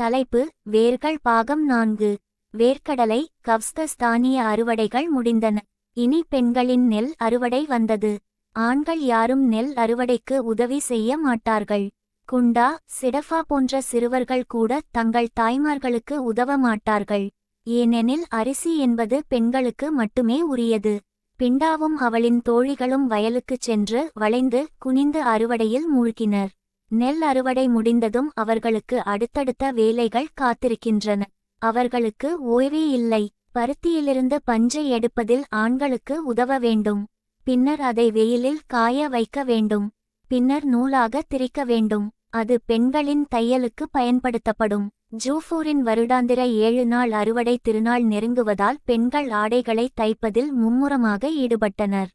தலைப்பு வேர்கள் பாகம் நான்கு. வேர்க்கடலை கவ்ஸ்தஸ்தானிய அறுவடைகள் முடிந்தன. இனி பெண்களின் நெல் அறுவடை வந்தது. ஆண்கள் யாரும் நெல் அறுவடைக்கு உதவி செய்ய மாட்டார்கள். குண்டா சிடஃபா போன்ற சிறுவர்கள் கூட தங்கள் தாய்மார்களுக்கு உதவ மாட்டார்கள். ஏனெனில் அரிசி என்பது பெண்களுக்கு மட்டுமே உரியது. பிண்டாவும் அவளின் தோழிகளும் வயலுக்குச் சென்று வளைந்து குனிந்து அறுவடையில் மூழ்கினர். நெல் அறுவடை முடிந்ததும் அவர்களுக்கு அடுத்தடுத்த வேலைகள் காத்திருக்கின்றன. அவர்களுக்கு ஓய்வே இல்லை. பருத்தியிலிருந்து பஞ்சை எடுப்பதில் ஆண்களுக்கு உதவ வேண்டும். பின்னர் அதை வெயிலில் காய வைக்க வேண்டும். பின்னர் நூலாக திரிக்க வேண்டும். அது பெண்களின் தையலுக்கு பயன்படுத்தப்படும். ஜூஃபூரின் வருடாந்திர ஏழு நாள் அறுவடை திருநாள் நெருங்குவதால் பெண்கள் ஆடைகளை தைப்பதில் மும்முரமாக ஈடுபட்டனர்.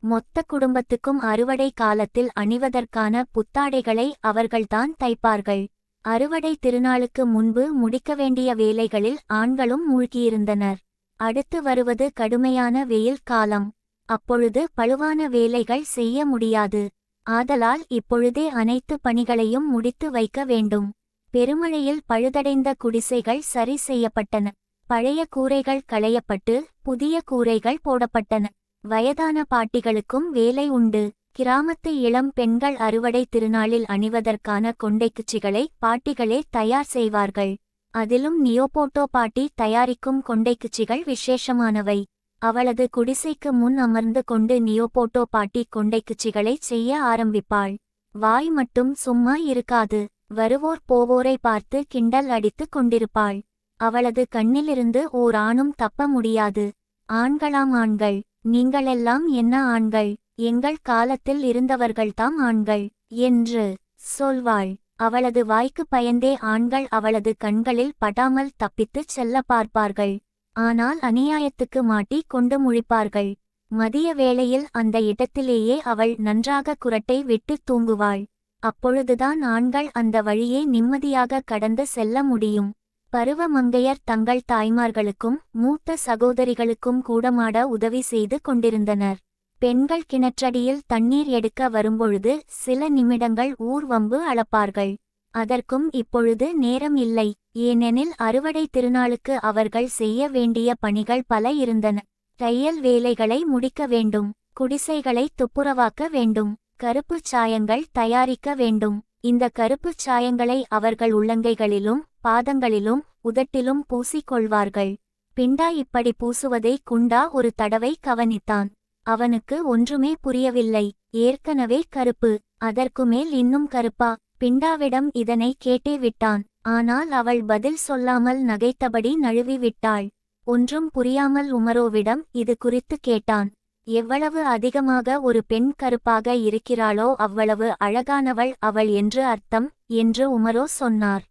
மொத்த குடும்பத்துக்கும் அறுவடை காலத்தில் அணிவதற்கான புத்தாடைகளை அவர்கள்தான் தைப்பார்கள். அறுவடை திருநாளுக்கு முன்பு முடிக்க வேண்டிய வேலைகளில் ஆண்களும் மூழ்கியிருந்தனர். அடுத்து வருவது கடுமையான வெயில் காலம். அப்பொழுது பழுவான வேலைகள் செய்ய முடியாது. ஆதலால் இப்பொழுதே அனைத்து பணிகளையும் முடித்து வைக்க வேண்டும். பெருமழையில் பழுதடைந்த குடிசைகள் சரி செய்யப்பட்டன. பழைய கூரைகள் களையப்பட்டு புதிய கூரைகள் போடப்பட்டன. வயதான பாட்டிகளுக்கும் வேலை உண்டு. கிராமத்து இளம் பெண்கள் அறுவடை திருநாளில் அணிவதற்கான கொண்டைக்குச்சிகளை பாட்டிகளே தயார் செய்வார்கள். அதிலும் நியோபோட்டோ பாட்டி தயாரிக்கும் கொண்டைக்குச்சிகள் விசேஷமானவை. அவளது குடிசைக்கு முன் அமர்ந்து கொண்டு நியோபோட்டோ பாட்டி கொண்டைக்குச்சிகளை செய்ய ஆரம்பிப்பாள். வாய் மட்டும் சும்மா இருக்காது. வருவோர் போவோரை பார்த்து கிண்டல் அடித்துக் கொண்டிருப்பாள். அவளது கண்ணிலிருந்து ஓர் ஆணும் தப்ப முடியாது. ஆண்களாம் ஆண்கள். நீங்களெல்லாம் என்ன ஆண்கள்? எங்கள் காலத்தில் இருந்தவர்கள்தாம் ஆண்கள். என்று சொல்வாள். அவளது வாய்க்கு பயந்தே ஆண்கள் அவளது கண்களில் படாமல் தப்பித்துச் செல்ல பார்ப்பார்கள். ஆனால் அநியாயத்துக்கு மாட்டி கொண்டு முழிப்பார்கள். மதிய வேளையில் அந்த இடத்திலேயே அவள் நன்றாக குரட்டை விட்டு தூங்குவாள். அப்பொழுதுதான் ஆண்கள் அந்த வழியே நிம்மதியாக கடந்து செல்ல முடியும். பருவமங்கையர் தங்கள் தாய்மார்களுக்கும் மூத்த சகோதரிகளுக்கும் கூடமாட உதவி செய்து கொண்டிருந்தனர். பெண்கள் கிணற்றடியில் தண்ணீர் எடுக்க வரும்பொழுது சில நிமிடங்கள் ஊர்வம்பு அளப்பார்கள். அதற்கும் இப்பொழுது நேரம் இல்லை. ஏனெனில் அறுவடை திருநாளுக்கு அவர்கள் செய்ய வேண்டிய பணிகள் பல இருந்தன. தையல் வேலைகளை முடிக்க வேண்டும். குடிசைகளை துப்புரவாக்க வேண்டும். கருப்புச் சாயங்கள் தயாரிக்க வேண்டும். இந்த கருப்புச் சாயங்களை அவர்கள் உள்ளங்கைகளிலும் பாதங்களிலும் உதட்டிலும் பூசிக்கொள்வார்கள். பிண்டா இப்படி பூசுவதை குண்டா ஒரு தடவை கவனித்தான். அவனுக்கு ஒன்றுமே புரியவில்லை. ஏற்கனவே கருப்பு அதற்கு மேல் இன்னும் கருப்பா. பிண்டாவிடம் இதனை கேட்டே விட்டான். ஆனால் அவள் பதில் சொல்லாமல் நகைத்தபடி நழுவி விட்டாள். ஒன்றும் புரியாமல் உமரோவிடம் இது குறித்து கேட்டான். எவ்வளவு அதிகமாக ஒரு பெண் கருப்பாக இருக்கிறாளோ அவ்வளவு அழகானவள் அவள் என்று அர்த்தம் என்று உமரோ சொன்னார்.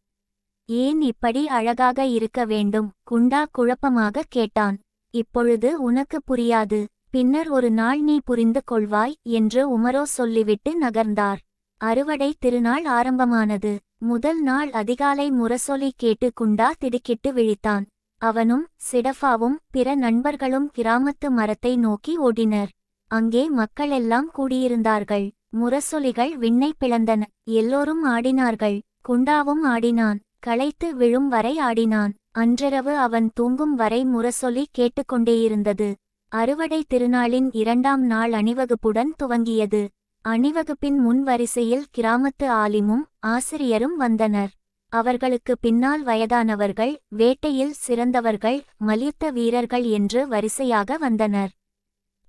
ஏன் இப்படி அழகாக இருக்க வேண்டும்? குண்டா குழப்பமாக கேட்டான். இப்பொழுது உனக்கு புரியாது. பின்னர் ஒரு நாள் நீ புரிந்து கொள்வாய் என்று உமரோ சொல்லிவிட்டு நகர்ந்தார். அறுவடை திருநாள் ஆரம்பமானது. முதல் நாள் அதிகாலை முரசொலி கேட்டு குண்டா திடுக்கிட்டு விழித்தான். அவனும் சிடஃபாவும் பிற நண்பர்களும் கிராமத்து மரத்தை நோக்கி ஓடினர். அங்கே மக்களெல்லாம் கூடியிருந்தார்கள். முரசொலிகள் விண்ணை பிளந்தன. எல்லோரும் ஆடினார்கள். குண்டாவும் ஆடினான். களைத்து விழும் வரை ஆடினான். அன்றிரவு அவன் தூங்கும் வரை முரசொலி கேட்டுக்கொண்டேயிருந்தது. அறுவடை திருநாளின் இரண்டாம் நாள் அணிவகுப்புடன் துவங்கியது. அணிவகுப்பின் முன் வரிசையில் கிராமத்து ஆலிமும் ஆசிரியரும் வந்தனர். அவர்களுக்கு பின்னால் வயதானவர்கள் வேட்டையில் சிறந்தவர்கள் மல்யுத்த வீரர்கள் என்று வரிசையாக வந்தனர்.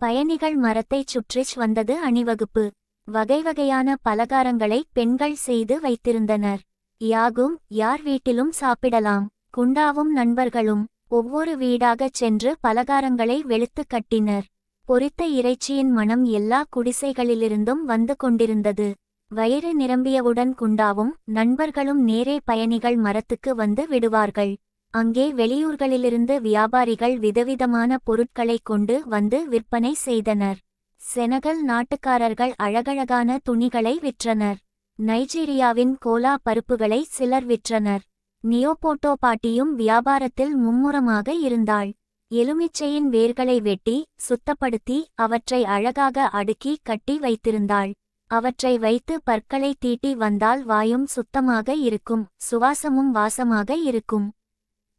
பயணிகள் மரத்தைச் சுற்றிச் வந்தது அணிவகுப்பு. வகை வகையான பலகாரங்களை பெண்கள் செய்து வைத்திருந்தனர். யாகும் யார் வீட்டிலும் சாப்பிடலாம். குண்டாவும் நண்பர்களும் ஒவ்வொரு வீடாகச் சென்று பலகாரங்களை வெளுத்து கட்டினர். பொரித்த இறைச்சியின் மனம் எல்லா குடிசைகளிலிருந்தும் வந்து கொண்டிருந்தது. வயிறு நிரம்பியவுடன் குண்டாவும் நண்பர்களும் நேரே பயணிகள் மரத்துக்கு வந்து விடுவார்கள். அங்கே வெளியூர்களிலிருந்து வியாபாரிகள் விதவிதமான பொருட்களைக் கொண்டு வந்து விற்பனை செய்தனர். செனகல் நாட்டுக்காரர்கள் அழகழகான துணிகளை விற்றனர். நைஜீரியாவின் கோலா பருப்புகளை சிலர் விற்றனர். நியோபோட்டோ பாட்டியும் வியாபாரத்தில் மும்முரமாக இருந்தாள். எலுமிச்சையின் வேர்களை வெட்டி சுத்தப்படுத்தி அவற்றை அழகாக அடுக்கி கட்டி வைத்திருந்தாள். அவற்றை வைத்து பற்களை தீட்டி வந்தால் வாயும் சுத்தமாக இருக்கும் சுவாசமும் வாசமாக இருக்கும்.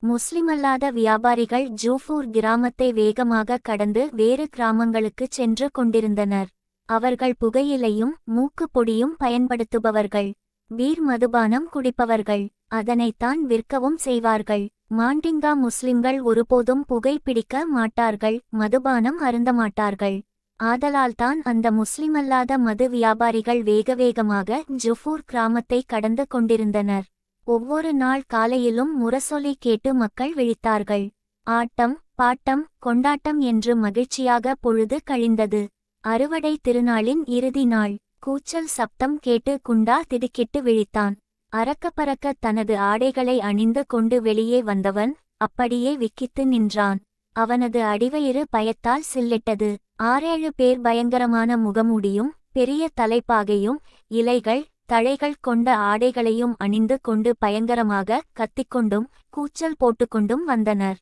முஸ்லிமல்லாத வியாபாரிகள் ஜூஃபூர் கிராமத்தை வேகமாக கடந்து வேறு கிராமங்களுக்கு சென்று கொண்டிருந்தனர். அவர்கள் புகையிலையும் மூக்குப் பொடியும் பயன்படுத்துபவர்கள். வீர் மதுபானம் குடிப்பவர்கள். அதனைத்தான் விற்கவும் செய்வார்கள். மாண்டிங்கா முஸ்லிம்கள் ஒருபோதும் புகை பிடிக்க மாட்டார்கள். மதுபானம் அருந்தமாட்டார்கள் ஆதலால்தான் அந்த முஸ்லிமல்லாத மது வியாபாரிகள் வேக வேகமாக ஜுஃபூர் கிராமத்தை கடந்து கொண்டிருந்தனர். ஒவ்வொரு நாள் காலையிலும் முரசொலி கேட்டு மக்கள் விழித்தார்கள். ஆட்டம் பாட்டம் கொண்டாட்டம் என்று மகிழ்ச்சியாக பொழுது கழிந்தது. அறுவடை திருநாளின் இறுதி நாள். கூச்சல் சப்தம் கேட்டு குண்டா திடுக்கிட்டு விழித்தான். அறக்க பறக்க தனது ஆடைகளை அணிந்து கொண்டு வெளியே வந்தவன் அப்படியே விக்கித்து நின்றான். அவனது அடிவயிறு பயத்தால் சில்லிட்டது. ஆறேழு பேர் பயங்கரமான முகமூடியும் பெரிய தலைப்பாகையும் இலைகள் தழைகள் கொண்ட ஆடைகளையும் அணிந்து கொண்டு பயங்கரமாக கத்திக்கொண்டும் கூச்சல் போட்டுக்கொண்டும் வந்தனர்.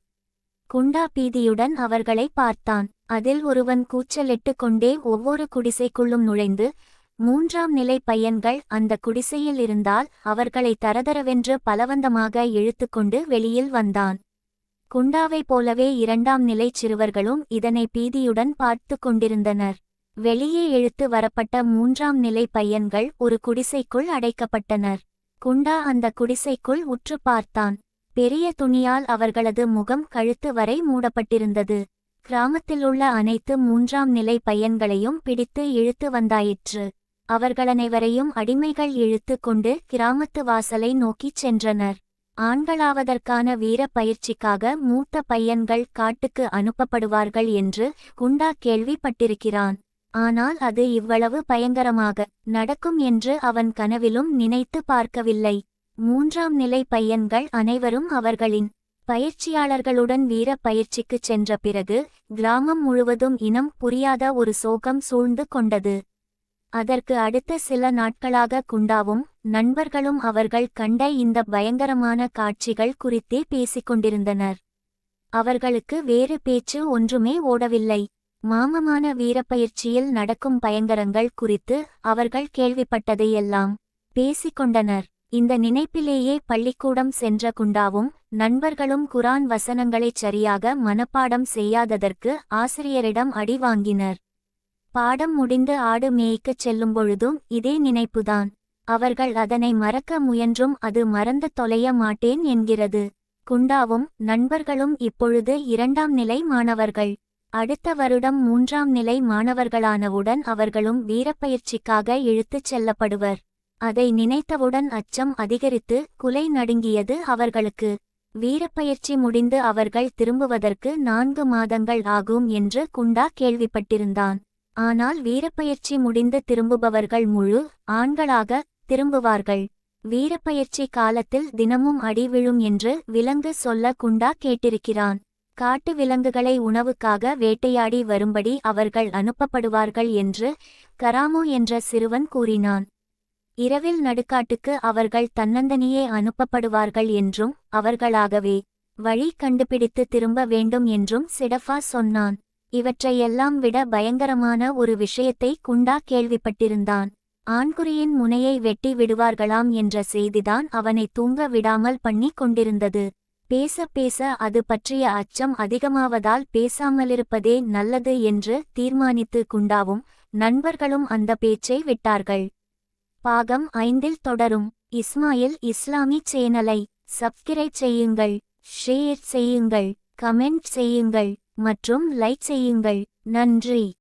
குண்டா பீதியுடன் அவர்களை பார்த்தான். அதில் ஒருவன் கூச்சலிட்டு கொண்டே ஒவ்வொரு குடிசைக்குள்ளும் நுழைந்து மூன்றாம் நிலை பையன்கள் அந்த குடிசையில் இருந்தால் அவர்களை தரதரவென்று பலவந்தமாக இழுத்துக்கொண்டு வெளியில் வந்தான். குண்டாவைப் போலவே இரண்டாம் நிலைச் சிறுவர்களும் இதனை பீதியுடன் பார்த்து கொண்டிருந்தனர். வெளியே இழுத்து வரப்பட்ட மூன்றாம் நிலை பையன்கள் ஒரு குடிசைக்குள் அடைக்கப்பட்டனர். குண்டா அந்த குடிசைக்குள் உற்று பார்த்தான். பெரிய துணியால் அவர்களது முகம் கழுத்து வரை மூடப்பட்டிருந்தது. கிராமத்திலுள்ள அனைத்து மூன்றாம் நிலை பையன்களையும் பிடித்து இழுத்து வந்தாயிற்று. அவர்களனைவரையும் அடிமைகள் இழுத்து கொண்டு கிராமத்து வாசலை நோக்கிச் சென்றனர். ஆண்களாவதற்கான வீர பயிற்சிக்காக மூத்த பையன்கள் காட்டுக்கு அனுப்பப்படுவார்கள் என்று குண்டா கேள்விப்பட்டிருக்கிறான். ஆனால் அது இவ்வளவு பயங்கரமாக நடக்கும் என்று அவன் கனவிலும் நினைத்து பார்க்கவில்லை. மூன்றாம் நிலை பையன்கள் அனைவரும் அவர்களின் பயிற்சியாளர்களுடன் வீர பயிற்சிக்குச் சென்ற பிறகு கிராமம் முழுவதும் இனம் புரியாத ஒரு சோகம் சூழ்ந்து கொண்டது. அதற்கு அடுத்த சில நாட்களாக குண்டாவும் நண்பர்களும் அவர்கள் கண்ட இந்த பயங்கரமான காட்சிகள் குறித்தே பேசிக் கொண்டிருந்தனர் அவர்களுக்கு வேறு பேச்சு ஒன்றுமே ஓடவில்லை. மாமமான வீரப்பயிற்சியில் நடக்கும் பயங்கரங்கள் குறித்து அவர்கள் கேள்விப்பட்டதையெல்லாம் பேசிக் கொண்டனர் இந்த நினைப்பிலேயே பள்ளிக்கூடம் சென்ற குண்டாவும் நண்பர்களும் குரான் வசனங்களைச் சரியாக மனப்பாடம் செய்யாததற்கு ஆசிரியரிடம் அடி வாங்கினர். பாடம் முடிந்து ஆடு மேய்க்கச் செல்லும்பொழுதும் இதே நினைப்புதான். அவர்கள் அதனை மறக்க முயன்றும் அது மறந்து தொலைய மாட்டேன் என்கிறது. குண்டாவும் நண்பர்களும் இப்பொழுது இரண்டாம் நிலை மாணவர்கள். அடுத்த வருடம் மூன்றாம் நிலை மாணவர்களானவுடன் அவர்களும் வீரப்பயிற்சிக்காக இழுத்துச் செல்லப்படுவர். அதை நினைத்தவுடன் அச்சம் அதிகரித்து குலை நடுங்கியது அவர்களுக்கு. வீரப்பயிற்சி முடிந்து அவர்கள் திரும்புவதற்கு நான்கு மாதங்கள் ஆகும் என்று குண்டா கேள்விப்பட்டிருந்தான். ஆனால் வீரப்பயிற்சி முடிந்து திரும்புபவர்கள் முழு ஆண்களாக திரும்புவார்கள். வீரப்பயிற்சி காலத்தில் தினமும் அடி விழும் என்று விலங்கு சொல்ல குண்டா கேட்டிருக்கிறான். காட்டு விலங்குகளை உணவுக்காக வேட்டையாடி வரும்படி அவர்கள் அனுப்பப்படுவார்கள் என்று கராமோ என்ற சிறுவன் கூறினான். இரவில் நடுக்காட்டுக்கு அவர்கள் தன்னந்தனியே அனுப்பப்படுவார்கள் என்றும் அவர்களாகவே வழி கண்டுபிடித்து திரும்ப வேண்டும் என்றும் சிடஃபா சொன்னான். இவற்றையெல்லாம் விட பயங்கரமான ஒரு விஷயத்தை குண்டா கேள்விப்பட்டிருந்தான். ஆண்குறியின் முனையை வெட்டி விடுவார்களாம் என்ற செய்திதான் அவனை தூங்க விடாமல் பண்ணி கொண்டிருந்தது. பேச பேச அது பற்றிய அச்சம் அதிகமாவதால் பேசாமலிருப்பதே நல்லது என்று தீர்மானித்து குண்டாவும் நண்பர்களும் அந்த பேச்சை விட்டார்கள். பாகம் ஐந்தில் தொடரும். இஸ்மாயில் இஸ்லாமி சேனலை சப்ஸ்கிரைப் செய்யுங்கள் ஷேர் செய்யுங்கள் கமெண்ட் செய்யுங்கள் மற்றும் லைக் செய்யுங்கள். நன்றி.